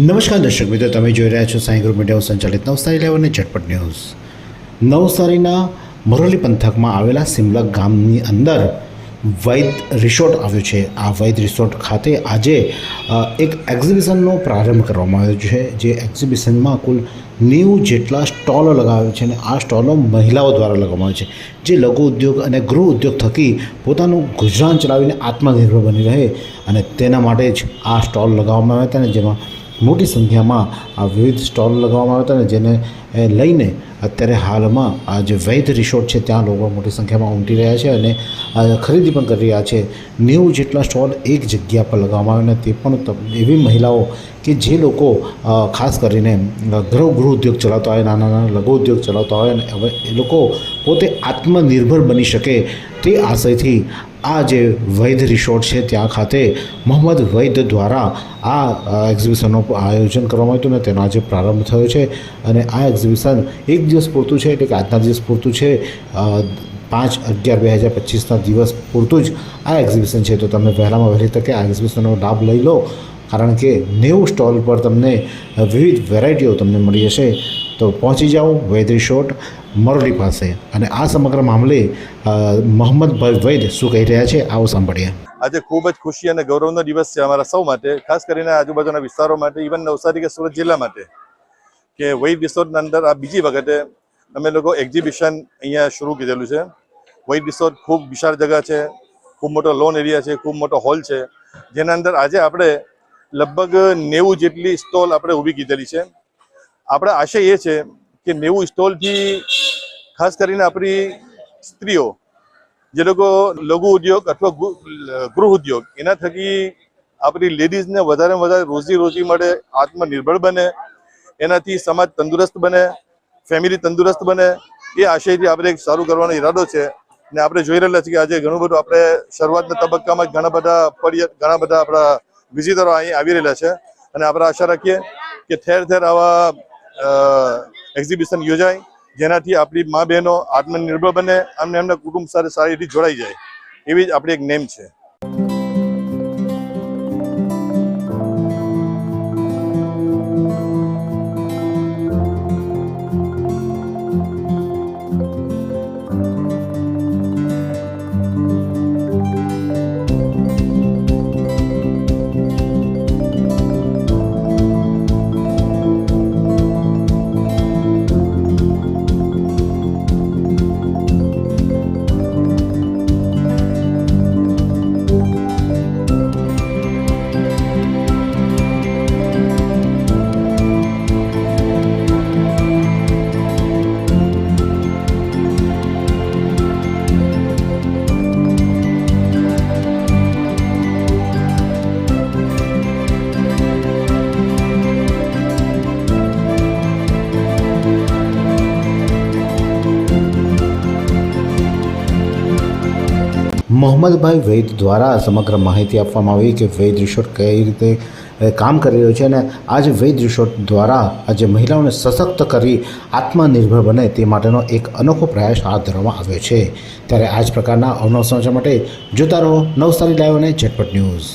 નમસ્કાર દર્શક મિત્રો, તમે જોઈ રહ્યા છો સાંઈ ગ્રુપ મીડિયા સંચાલિત નવસારી લેવલ અને ઝટપટ ન્યૂઝ. નવસારીના મરોલી પંથકમાં આવેલા સિમલા ગામની અંદર વૈદ રિસોર્ટ આવ્યું છે. આ વૈદ રિસોર્ટ ખાતે આજે એક એક્ઝિબિશનનો પ્રારંભ કરવામાં આવ્યો છે, જે એક્ઝિબિશનમાં કુલ નેવું જેટલા સ્ટોલો લગાવ્યા છે અને આ સ્ટોલો મહિલાઓ દ્વારા લગાવવામાં આવે છે. જે લઘુ ઉદ્યોગ અને ગૃહ ઉદ્યોગ થકી પોતાનું ગુજરાન ચલાવીને આત્મનિર્ભર બની રહે અને તેના માટે જ આ સ્ટોલ લગાવવામાં આવ્યા હતા અને જેમાં મોટી સંખ્યામાં આ વિવિધ સ્ટોલ લગાવવામાં આવ્યા હતા અને જેને લઈને અત્યારે હાલમાં આ જે વૈધ રિસોર્ટ છે, ત્યાં લોકો મોટી સંખ્યામાં ઉમટી રહ્યા છે અને ખરીદી પણ કરી રહ્યા છે. નેવું જેટલા સ્ટોલ એક જગ્યા પર લગાવવામાં આવ્યા અને તે પણ એવી મહિલાઓ કે જે લોકો ખાસ કરીને ગૃહ ગૃહ ઉદ્યોગ ચલાવતા હોય નાના નાના લઘુ ઉદ્યોગ ચલાવતા હોય અને હવે એ લોકો પોતે આત્મનિર્ભર બની શકે તે આશયથી આ જે વૈધ રિસોર્ટ છે, ત્યાં ખાતે મોહમ્મદ વૈદ દ્વારા આ એક્ઝિબિશનનું આયોજન કરવામાં આવ્યું હતું ને તેનો આજે પ્રારંભ થયો છે. અને આ એક્ઝિબિશન એક દિવસ પૂરતું છે એટલે કે આજના દિવસ પૂરતું છે. પાંચ અગિયાર બે હજાર પચીસના દિવસ પૂરતું જ આ એક્ઝિબિશન છે. તો તમે વહેલામાં વહેલી તકે આ એક્ઝિબિશનનો લાભ લઈ લો. કારણ કે નેવું સ્ટોલ પર તમને વિવિધ વેરાયટીઓ તમને મળી જશે. તો પહોંચી જાઓ વૈદ રિસોર્ટ મરોલી પાસે. અને આ સમગ્ર મામલે મોહમ્મદભાઈ વૈદ શું કહી રહ્યા છે આવો સાંભળીએ. આજે ખૂબ જ ખુશી અને ગૌરવનો દિવસ છે અમારા સૌ માટે, ખાસ કરીને આજુબાજુના વિસ્તારો માટે ઇવન નવસારી કે સુરત જિલ્લા માટે. કે વૈદ રિસોર્ટના અંદર આ બીજી વખતે અમે લોકો એક્ઝિબિશન અહીંયા શરૂ કીધેલું છે. વૈદ રિસોર્ટ ખૂબ વિશાળ જગા છે, ખૂબ મોટો લોન એરિયા છે, ખૂબ મોટો હોલ છે. જેના અંદર આજે આપણે લગભગ નેવું જેટલી સ્ટોલ આપણે ઊભી કીધેલી છે. આપણા આશય એ છે કે નેવું સ્ટોલથી ખાસ કરીને આપણી સ્ત્રીઓ, જે લોકો લઘુ ઉદ્યોગ અથવા ગૃહ ઉદ્યોગ, એના થકી આપણી લેડીઝને વધારે વધારે રોજી રોજી મળે, આત્મનિર્ભર બને એનાથી સમાજ તંદુરસ્ત બને ફેમિલી તંદુરસ્ત બને. એ આશયથી આપણે એક સારું કરવાનો ઈરાદો છે. ને આપણે જોઈ રહેલા છીએ કે આજે ઘણું બધું આપણે શરૂઆતના તબક્કામાં ઘણા બધા પર્ય, ઘણા બધા આપણા વિઝિટરો અહીં આવી રહેલા છે. અને આપણે આશા રાખીએ કે ઠેર ઠેર આવા એક્ઝિબિશન યોજાય, જેનાથી આપણી મા બહેનો આત્મનિર્ભર બને અને એમના કુટુંબ સાથે સારી રીતે જોડાઈ જાય. એવી જ આપણી એક નેમ છે. મોહમ્મદભાઈ વૈદ દ્વારા સમગ્ર માહિતી આપવામાં આવી કે વૈદ રિસોર્ટ કઈ રીતે કામ કરી રહ્યો છે અને આજે વૈદ રિસોર્ટ દ્વારા આજે મહિલાઓને સશક્ત કરી આત્મનિર્ભર બને તે માટેનો એક અનોખો પ્રયાસ હાથ ધરવામાં આવ્યો છે. ત્યારે આ જ પ્રકારના અવનવ સમાચાર માટે જોતા રહો નવસારી લાઈવ અને ઝટપટ ન્યૂઝ.